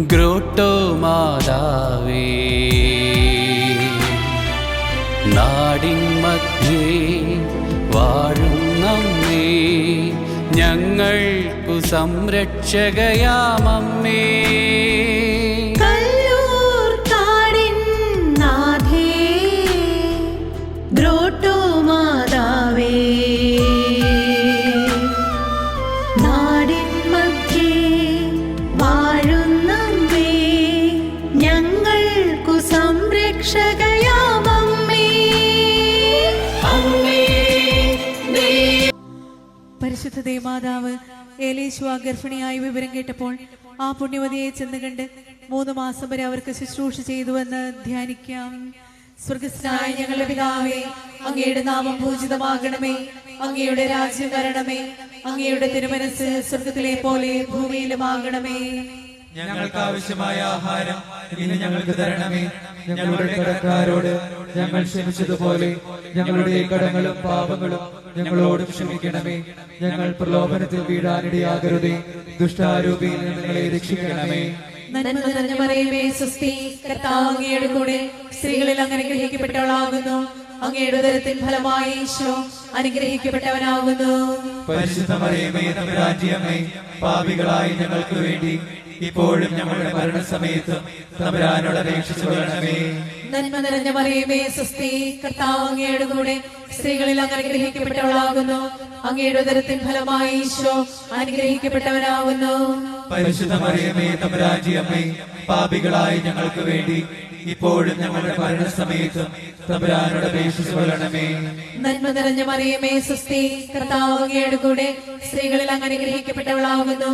Grotto മാതാവേ. നാടിൻ മധ്യേ വാഴും നമ്മേ ഞങ്ങൾക്കു സംരക്ഷകയാമമ്മേ. പരിശുദ്ധ ദേവമാതാവ് ഏലേശുവ ഗർഭിണിയായി വിവരം കേട്ടപ്പോൾ ആ പുണ്യവതിയെ ചെന്ന് കണ്ട് മൂന്ന് മാസം വരെ അവർക്ക് ശുശ്രൂഷ ചെയ്തുവെന്ന് ധ്യാനിക്കാം. സ്വർഗസ്നായ ഞങ്ങളുടെ പിതാവേ അങ്ങയുടെ നാമം പൂജിതമാകണമേ. അങ്ങയുടെ രാജ്യം വരണമേ. അങ്ങയുടെ തിരുമനസ് സ്വർഗത്തിലെ പോലെ ഭൂമിയിലുമാകണമേ. ഞങ്ങൾക്ക് ആവശ്യമായ ആഹാരം ഇന്ന് ഞങ്ങൾക്ക് തരണമേ. ഞങ്ങളുടെ കടക്കാരോട് ഞങ്ങൾ ക്ഷമിച്ചതുപോലെ ഞങ്ങളുടെ കടങ്ങളും പാപങ്ങളും ഞങ്ങളോടും ക്ഷമിക്കണമേ. ഞങ്ങൾ പ്രലോഭനത്തിൽ വീഴാനിടയാകരുതേ. ദുഷ്ടാരൂപിയിൽ ഞങ്ങളെ രക്ഷിക്കണമേ. നന്മ നിറഞ്ഞ മറിയമേ സുസ്തി കർത്താവ് കൂടെ സ്ത്രീകളിൽ അങ്ങനെ ഗ്രഹിക്കപ്പെട്ടവളാകുന്നു. അങ്ങയുടെ ഉദരത്തിൻ ഫലമായി ഈശോ അനുഗ്രഹിക്കപ്പെട്ടവനാകുന്നു. പരിശുദ്ധമറിയമേ തമ്പുരാന്റിയമ്മേ പാപികളായി ഞങ്ങൾക്ക് വേണ്ടി ഇപ്പോഴും ഞങ്ങളുടെ മരണസമയത്ത് തമ്പുരാനോട് അപേക്ഷിച്ചു കൊള്ളണമേ നന്മ നിറഞ്ഞ മറിയമേ സുസ്തി കർത്താവ് അങ്ങയുടെ കൂടെ സ്ത്രീകളിൽ അങ്ങനെ ഗ്രഹിക്കപ്പെട്ടവളാകുന്നു അങ്ങയുടെ ഉദരത്തിൻ ഫലമായി ഈശോ അനുഗ്രഹിക്കപ്പെട്ടവനാകുന്നു പരിശുദ്ധമറിയമേ തമരാജിയമ്മേ പാപികളായി ഞങ്ങൾക്ക് വേണ്ടി ഇപ്പോഴും ഞങ്ങളുടെ മരണസമയത്ത് തമ്പുരാനോട് അപേക്ഷിച്ചു കൊള്ളണമേ. നന്മ നിറഞ്ഞ മറിയമേ സുസ്തി കർത്താവങ്ങയുടെ കൂടെ സ്ത്രീകളിൽ അങ്ങനെ ഗ്രഹിക്കപ്പെട്ടവളാകുന്നു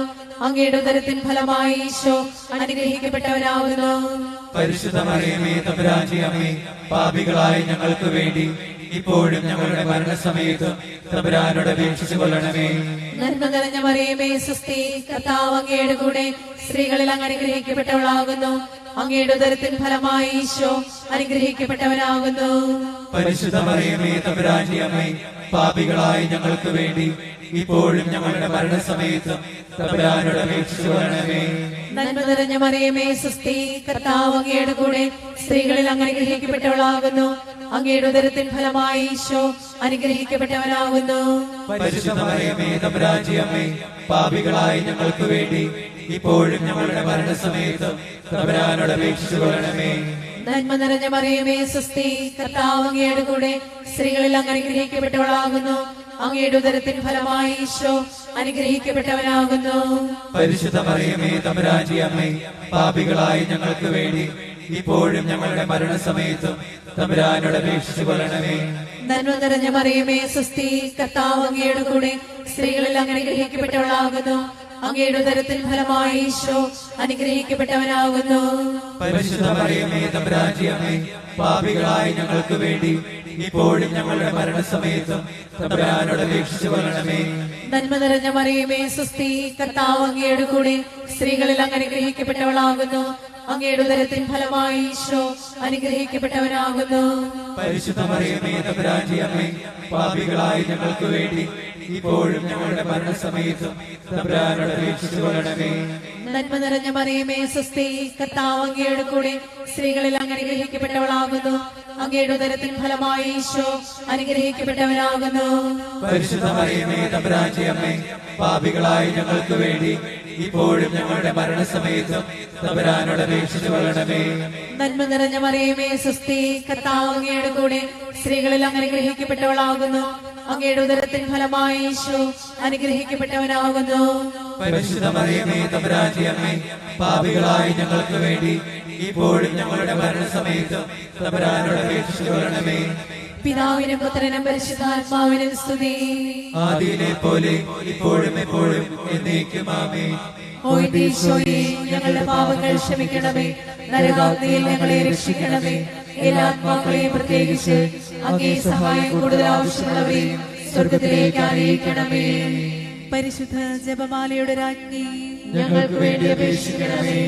അങ്ങയുടെ ഉദരത്തിൻ ഫലമായി ഈശോ അനുഗ്രഹിക്കപ്പെട്ടവനാകുന്നു പരിശുദ്ധമറിയമേ അമ്മേ പാപികളായ ഞങ്ങൾക്ക് വേണ്ടി ഇപ്പോഴും ഞങ്ങളുടെ മരണസമയത്ത് തമ്പുരാനോട് അപേക്ഷിച്ചു കൊള്ളണമേ. നന്മ നിറഞ്ഞ മറിയമേ സുസ്തി കർത്താവ് അങ്ങയുടെ കൂടെ സ്ത്രീകളിൽ അങ്ങ് അനുഗ്രഹിക്കപ്പെട്ടവളാകുന്നു. അങ്ങയുടെ ഉദരത്തിൻ ഫലമായി ഈശോ അനുഗ്രഹിക്കപ്പെട്ടവനാകുന്നു. പരിശുദ്ധമറിയമേ തമ്പുരാന്റിയമ്മേ പാപികളായ ഞങ്ങൾക്ക് വേണ്ടി ഇപ്പോഴും ഞങ്ങളുടെ മരണസമയത്ത് തമ്പുരാനോട് അപേക്ഷിച്ചു നന്മ നിറഞ്ഞ മറിയമേ സുസ്തി കർത്താവ് അങ്ങയുടെ കൂടെ സ്ത്രീകളിൽ അങ്ങനെ ഗ്രഹിക്കപ്പെട്ടവളാകുന്നു അങ്ങയുടെ ഉദരത്തിൻ ഫലമായി ഈശോ അനുഗ്രഹിക്കപ്പെട്ടവനാകുന്നു. പരിശുദ്ധമറിയമേ തമ്പുരാന്റിയമ്മേ പാപികളായ ഞങ്ങൾക്ക് വേണ്ടി ഇപ്പോഴും ഞങ്ങളുടെ മരണസമയത്ത് തമ്പുരാനോട് അപേക്ഷിച്ചു കൊള്ളണമേ നന്മ നിറഞ്ഞ മറിയമേ സ്വസ്തി കർത്താവ് അങ്ങയുടെ കൂടെ സ്ത്രീകളിൽ അങ്ങനെ ഗ്രഹിക്കപ്പെട്ടവളാകുന്നു അങ്ങയുടെ ഉദരത്തിൻ ഫലമായി ഈശോ അനുഗ്രഹിക്കപ്പെട്ടവനാകുന്നു. പരിശുദ്ധ മറിയമേ തമരാജി തമ്പുരാന്റിയമ്മേ പാപികളായി ഞങ്ങൾക്ക് വേണ്ടി ഇപ്പോഴും ഞങ്ങളുടെ മരണസമയത്തും തമ്പുരാനോട് അപേക്ഷിച്ചു കൊള്ളണമേ. നന്മ നിറഞ്ഞ മറിയമേ സ്വസ്തി കർത്താവ് അങ്ങയുടെ കൂടെ സ്ത്രീകളിൽ അങ്ങനെ ഗ്രഹിക്കപ്പെട്ടവളാകുന്നു അങ്ങയുടെ തരത്തിൽ ഫലമായി ഈശോ അനുഗ്രഹിക്കപ്പെട്ടവനാകുന്നു. പാപികളായ ഞങ്ങൾക്ക് വേണ്ടി ഇപ്പോഴും ഞങ്ങളുടെ മരണസമയത്തും തമ്പുരാനോട് അപേക്ഷിച്ചു വരണമേ. നന്മ നിറഞ്ഞ മറിയമേ സുസ്തി കർത്താവ് അങ്ങയുടെ കൂടെ സ്ത്രീകളിൽ അങ്ങനെ ഗ്രഹിക്കപ്പെട്ടവളാകുന്നു അങ്ങയുടെ ഉദരത്തിൻ ഫലമായി ഈശോ അനുഗ്രഹിക്കപ്പെട്ടവനാകുന്നു. പരിശുദ്ധമറിയമേ അമ്മേ പാപികളായ ഞങ്ങൾക്ക് വേണ്ടി ഇപ്പോഴും ഞങ്ങളുടെ മരണസമയത്തും തമ്പുരാനോട് അപേക്ഷിച്ചു കൊള്ളണമേ. നന്മ നിറഞ്ഞ മറിയമേ സ്വസ്തി കർത്താവ് അങ്ങയുടെ കൂടെ സ്ത്രീകളിൽ അങ്ങനെ ഗ്രഹിക്കപ്പെട്ടവളാകുന്നു അങ്ങയുടെ ഉദരത്തിൻ ഫലമായി ഈശോ അനുഗ്രഹിക്കപ്പെട്ടവനാകുന്നു. പരിശുദ്ധമറിയമേ അമ്മേ പാപികളായ ഞങ്ങൾക്ക് വേണ്ടി ഇപ്പോഴും ഞങ്ങളുടെ മരണസമയത്തും തമ്പുരാനോട് അപേക്ഷിച്ചു നന്മ നിറഞ്ഞ മറിയമേ സുസ്തി കത്താവങ്ങയുടെ കൂടെ സ്ത്രീകളിൽ അനുഗ്രഹിക്കപ്പെട്ടവളാകുന്നു ഗ്രഹിക്കപ്പെട്ടവളാകുന്നു. അങ്ങയുടെ ഉദരത്തിൻ ഫലമായി ഈശോ അനുഗ്രഹിക്കപ്പെട്ടവനാകുന്നു. പരിശുദ്ധമറിയമേ അമ്മേ പാപികളായ ഞങ്ങൾക്ക് വേണ്ടി ഇപ്പോഴും ഞങ്ങളുടെ മരണസമയത്തും തമ്പുരാനോട് അപേക്ഷിച്ചു കൊള്ളണമേ. പിതാവിനും പുത്രനും പരിശുദ്ധാത്മാവിനും സ്തുതി. ആദിയിലെ പോലെ ഇപ്പോഴും എപ്പോഴും എന്നേക്കും ആമേ ഓ ഈശോയെ ഞങ്ങളുടെ പാപങ്ങൾ ക്ഷമിക്കണമേ. നരകാഗ്നിയിൽ ഞങ്ങളെ രക്ഷിക്കണമേ. എല്ലാ ആത്മാക്കളെയും പ്രത്യേകിച്ച് അങ്ങേ സഹായം കൂടുതൽ ആവശ്യമുള്ളവരെയും സ്വർഗത്തിലേക്ക് അറിയിക്കണമേ. പരിശുദ്ധ ജപമാലയുടെ രാജ്ഞി ഞങ്ങൾക്ക് വേണ്ടി അപേക്ഷിക്കണമേ.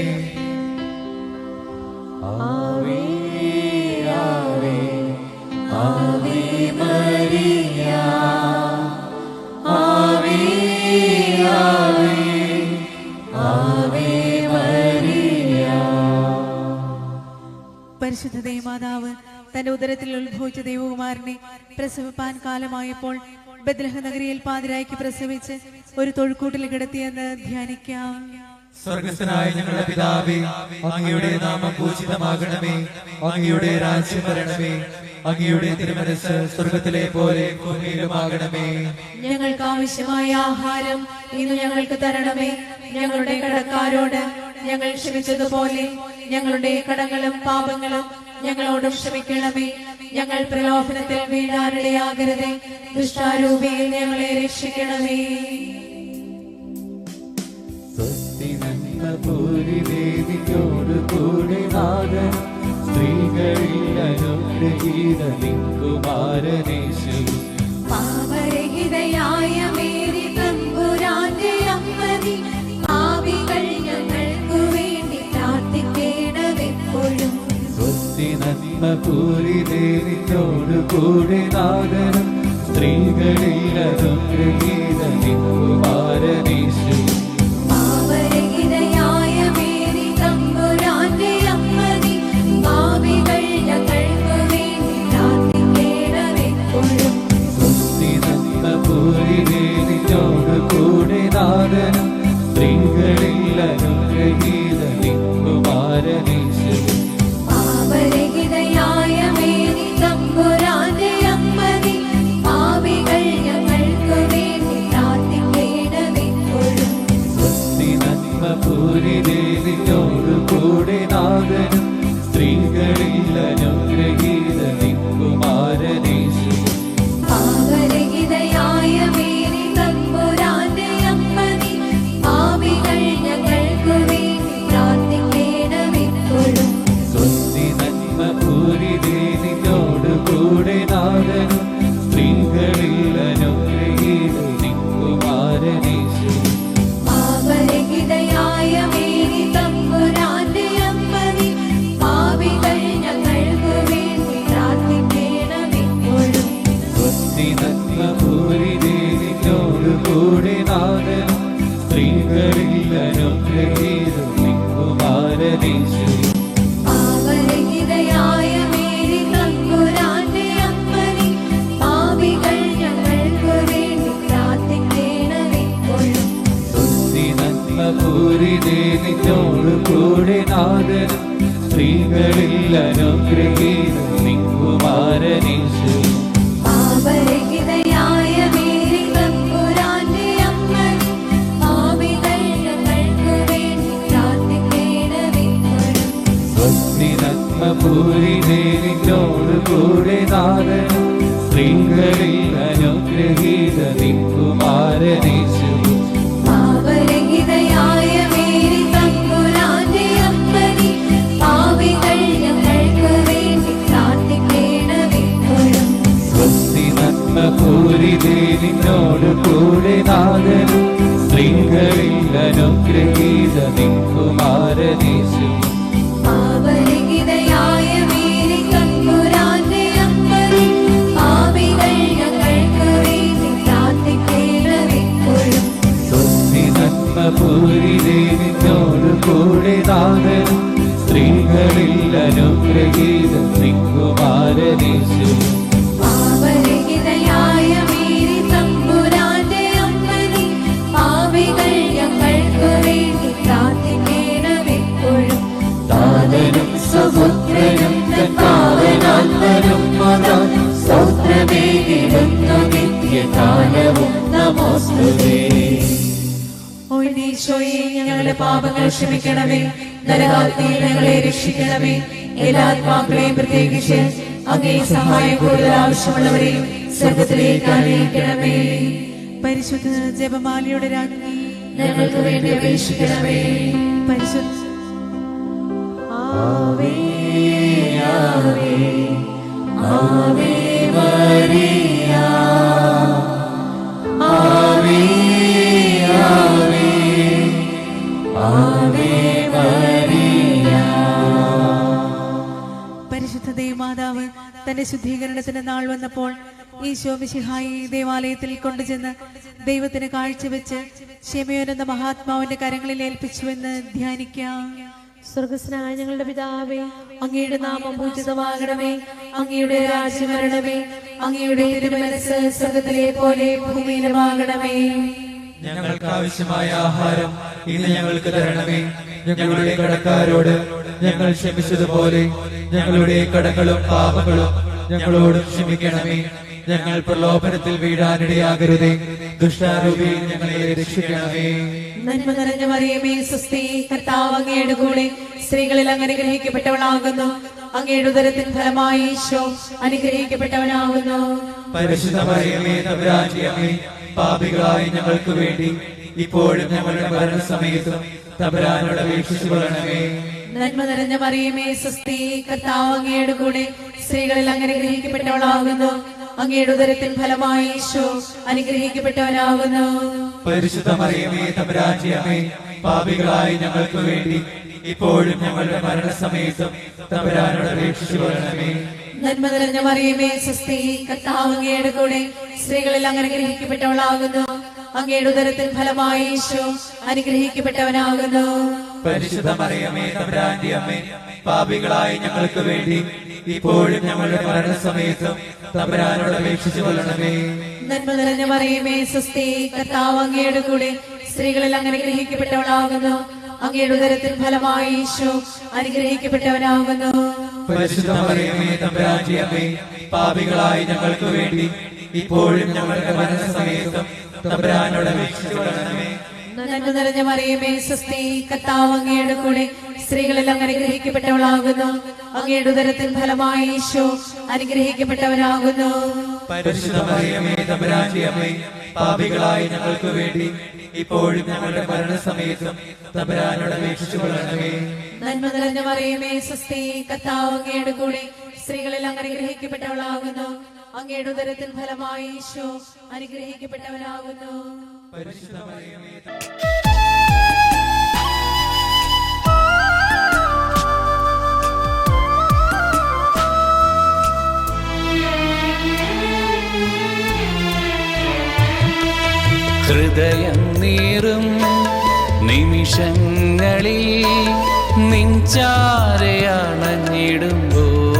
പരിശുദ്ധ ദൈവമാതാവ് തന്റെ ഉദരത്തിൽ ഉത്ഭവിച്ച ദൈവകുമാരനെ പ്രസവിപ്പാൻ കാലമായപ്പോൾ ബദ്രഹ നഗരിയിൽ പാതിരായ്ക്ക് പ്രസവിച്ച് ഒരു തൊഴുക്കൂട്ടിൽ കിടത്തിയെന്ന് ധ്യാനിക്കാം. സ്വർഗസ്ഥനായ ഞങ്ങളുടെ പിതാവേ അങ്ങയുടെ നാമം പൂജിതമാകണമേ അങ്ങയുടെ രാജ്യം വരണമേ അങ്ങയുടെ തിരുമനസ് സ്വർഗത്തിലെ പോലെ ഭൂമിയിലുമാകണമേ. ഞങ്ങൾക്ക് ആവശ്യമായ ആഹാരം ഇന്ന് ഞങ്ങൾക്ക് തരണമേ. ഞങ്ങളുടെ കടക്കാരോട് ഞങ്ങൾ ക്ഷമിച്ചതുപോലെ ഞങ്ങളുടെ കടങ്ങളും പാപങ്ങളും ഞങ്ങളോടും ക്ഷമിക്കണമേ. ഞങ്ങൾ പ്രലോഭനത്തിൽ വീഴാനിടയാകരുതേ. ദുഷ്ടാരൂപിയിൽ ഞങ്ങളെ രക്ഷിക്കണമേ. പൂരി ദേവിയോട് കൂടെ നാഥൻ. സ്ത്രീകളിൽ അനുഗ്രഹീത നിൻകുമാരനേശു പാപരഹിതയായ മേരി തമ്പുരാന്റെ അമ്മതി പാപികൾ ഞങ്ങൾക്കു വേണ്ടി പ്രാർത്ഥിക്കേണ്ടതെപ്പോഴും. സ്വസ്തി നന്മ പൂരി ദേവിയോട് കൂടെ നാഥനും സ്ത്രീകളിൽ അനുഗ്രഹീത നിൻകുമാരനേശു Hare കൂടെ പൂരി ദേവിയോട് കൂടെ നാഥൻ. സ്ത്രീകളിൽ അനുഗ്രഹീത മേരി തമ്പുരാന്റെ പാപികൾ ഞങ്ങൾക്കു വേണ്ടി നന്മ പൂരി ദേവിയോട് കൂടെ നാഥനും സ്ത്രീകളിൽ അനുഗ്രഹീത നിൻകുമാരനേശു ഞങ്ങളുടെ പാപങ്ങൾ ക്ഷമിക്കണമേ. നരകാഗ്നിയിൽ ഞങ്ങളെ രക്ഷിക്കണമേ. എല്ലാ ആത്മാക്കളെയും പ്രത്യേകിച്ച് അങ്ങേ സഹായം കൂടുതൽ ആവശ്യമുള്ളവരെയും സ്വർഗത്തിലേക്ക് അറിയിക്കണമേ. പരിശുദ്ധ ജപമാലയുടെ രാജ്ഞി ഞങ്ങൾക്ക് വേണ്ടി അപേക്ഷിക്കണമേ. പരിശുദ്ധ ആവേ ആവേ ആവേ മരിയ പരിശുദ്ധ ദേവമാതാവ് തന്റെ ശുദ്ധീകരണത്തിന് നാൾ വന്നപ്പോൾ ഈശോ മിശിഹായി ദേവാലയത്തിൽ കൊണ്ടുചെന്ന് ദൈവത്തിന് കാഴ്ചവെച്ച് ക്ഷമയോനെന്ന മഹാത്മാവിന്റെ കരങ്ങളിൽ ഏൽപ്പിച്ചുവെന്ന് ധ്യാനിക്കാം. സ്വർഗസ്നായ ഞങ്ങളുടെ പിതാവേ അങ്ങയുടെ നാമം പൂജിതമാകണമേ. അങ്ങയുടെ രാജ്യം വരണമേ അങ്ങയുടെ തിരുമനസ് സ്വർഗത്തിലെ പോലെ ഭൂമിയിലുമാകണമേ. ഞങ്ങൾക്ക് ആവശ്യമായ ആഹാരം ഇന്ന് ഞങ്ങൾക്ക് തരണമേ. ഞങ്ങളുടെ കടക്കാരോട് ഞങ്ങൾ ക്ഷമിച്ചതുപോലെ ഞങ്ങളുടെ കടകളും പാപങ്ങളും ഞങ്ങളോട് ക്ഷമിക്കണമേ. ഞങ്ങൾ പ്രലോഭനത്തിൽ വീഴാനിടയാകരുതേ. ദുഷ്ടാരൂപി ഞങ്ങളെ രക്ഷിക്കണമേ. നന്മ നിറഞ്ഞ മറിയമേ സുസ്തി കർത്താവ് അങ്ങയുടെ കൂടെ സ്ത്രീകളിൽ അങ്ങനെ ഗ്രഹിക്കപ്പെട്ടവളാകുന്നു അങ്ങയുടെ ഉദരത്തിൻ ഫലമായി ഈശോ അനുഗ്രഹിക്കപ്പെട്ടവനാകുന്നു. പരിശുദ്ധ മറിയമേ നവരാജ്യമേ പാപികളായി ഞങ്ങൾക്ക് വേണ്ടി ഇപ്പോഴും ഞങ്ങളുടെ മരണസമയത്തും തമ്പുരാനോട് അപേക്ഷിച്ചു കൊള്ളണമേ. നന്മ നിറഞ്ഞ മറിയമേ സുസ്തി കർത്താവ് അങ്ങയുടെ കൂടെ സ്ത്രീകളിൽ അങ്ങനെ ഗ്രഹിക്കപ്പെട്ടവളാകുന്നു. അങ്ങയുടെ ഉദരത്തിൻ ഫലമായി അനുഗ്രഹിക്കപ്പെട്ടവനാകുന്നു. പരിശുദ്ധ മറിയമേ തമ്പുരാന്റിയമ്മേ പാപികളായി ഞങ്ങൾക്ക് വേണ്ടി ഇപ്പോഴും ഞങ്ങളുടെ മരണസമയത്തും തമ്പുരാനോട് അപേക്ഷിച്ചു കൊള്ളണമേ. നന്മ നിറഞ്ഞ മറിയമേ സുസ്തി കർത്താവ് അങ്ങയുടെ കൂടെ സ്ത്രീകളിൽ അങ്ങനെ ഗ്രഹിക്കപ്പെട്ടവളാകുന്നു. അങ്ങയുടെ ഉദരത്തിൽ ഫലമായി ഈശോ അനുഗ്രഹിക്കപ്പെട്ടവനാകുന്നു. പരിശുദ്ധ മറിയമേ തമ്പുരാന്റിയമ്മേ പാപികളായി ഞങ്ങൾക്ക് വേണ്ടി ഇപ്പോഴും ഞങ്ങളുടെ മരണസമയത്തും തമ്പുരാനോട് അപേക്ഷിച്ചു കൊള്ളണമേ. നന്മ നിറഞ്ഞ മറിയമേ സ്വസ്തി കർത്താവ് അങ്ങയുടെ കൂടെ സ്ത്രീകളിൽ അങ്ങനെ ഗ്രഹിക്കപ്പെട്ടവളാകുന്നു. അങ്ങയുടെ ഉദരത്തിൽ ഫലമായി ഈശോ അനുഗ്രഹിക്കപ്പെട്ടവനാകുന്നു. പരിശുദ്ധ മറിയമേ തമ്പുരാന്റിയമ്മേ പാപികളായി ഞങ്ങൾക്ക് വേണ്ടി ഇപ്പോഴും ഞങ്ങളുടെ മരണസമയത്തും തമ്പുരാനോട് നന്മ നിറഞ്ഞ മറിയമേ സ്വസ്തി കത്താവ് അങ്ങയുടെ കൂടെ സ്ത്രീകളിൽ അങ്ങനെ ഗ്രഹിക്കപ്പെട്ടവളാകുന്നു അങ്ങയുടെ ഉദരത്തിൽ ഫലമായി ഈശോ അനുഗ്രഹിക്കപ്പെട്ടവനാകുന്നു. പരിശുദ്ധ മറിയമേ തമ്പുരാന്റിയമ്മേ പാപികളായി ഞങ്ങൾക്ക് വേണ്ടി ഇപ്പോഴും ഞങ്ങളുടെ മരണസമയത്തും തമ്പുരാനോട് അപേക്ഷിച്ചു കൊള്ളണമേ നന്മ നിറഞ്ഞ മറിയമേ സ്വസ്തി അങ്ങയുടെ കൂടെ സ്ത്രീകളിൽ അങ്ങനെ ഗ്രഹിക്കപ്പെട്ടവളാകുന്നു അങ്ങയുടെ ഉദരത്തിൽ ഫലമായി ഈശോ അനുഗ്രഹിക്കപ്പെട്ടവനാകുന്നു. ഹൃദയം നീറും നിമിഷങ്ങളിൽ നിഞ്ചാരയണഞ്ഞിടുമ്പോൾ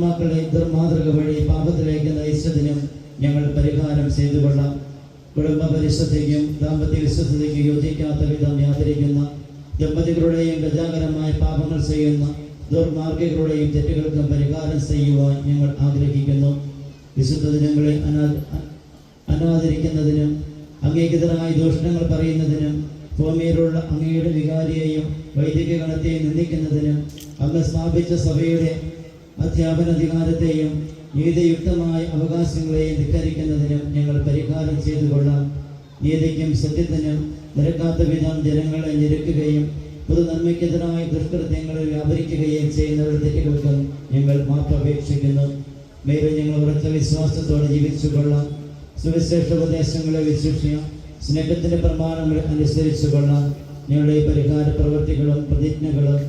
ആത്മാക്കളെ ദുർമാതൃക വഴി പാപത്തിലേക്ക് നയിച്ചതിനും ഞങ്ങൾ പരിഹാരം ചെയ്തു കൊള്ളാം കുടുംബ പരിശുദ്ധിക്കും ദാമ്പത്യ വിശ്വസതയ്ക്കും യോജിക്കാത്ത വിധം യാചരിക്കുന്ന ദമ്പതികളുടെയും ഗജാകരമായ പാപങ്ങൾ ചെയ്യുന്ന ദുർമാർഗികളുടെയും തെറ്റുകൾക്കും പരിഹാരം ചെയ്യുവാൻ ഞങ്ങൾ ആഗ്രഹിക്കുന്നു. വിശുദ്ധ ദിനങ്ങളെ അനാ അനാദരിക്കുന്നതിനും അങ്ങേക്കെതിരായ ദൂഷണങ്ങൾ പറയുന്നതിനും ഭൂമിയിലുള്ള അങ്ങയുടെ വികാരിയെയും വൈദിക ഗണത്തെയും നിന്ദിക്കുന്നതിനും അങ്ങ് സ്ഥാപിച്ച സഭയുടെ അധ്യാപനാധികാരത്തെയും നീതിയുക്തമായ അവകാശങ്ങളെയും ധിക്കരിക്കുന്നതിനും ഞങ്ങൾ പരിഹാരം ചെയ്തു കൊള്ളാം നീതിക്കും സത്യത്തിനും നിരക്കാത്ത വിധം ജനങ്ങളെ ഞെരുക്കുകയും പൊതു നന്മയ്ക്കെതിരായ ദുഷ്കൃത്യങ്ങളിൽ വ്യാപരിക്കുകയും ചെയ്യുന്നവരുടെ തെറ്റുകൾക്കും ഞങ്ങൾ മാപ്പപേക്ഷിക്കുന്നു മേലും ഞങ്ങൾ ഉറച്ച വിശ്വാസത്തോടെ ജീവിച്ചു കൊള്ളാം സുവിശേഷ ഉപദേശങ്ങളെ വിശിഷ്യ സ്നേഹത്തിന്റെ പ്രമാണങ്ങൾ അനുസരിച്ചുകൊള്ള. ഞങ്ങളുടെ പരിഹാര പ്രവൃത്തികളും പ്രതിജ്ഞകളും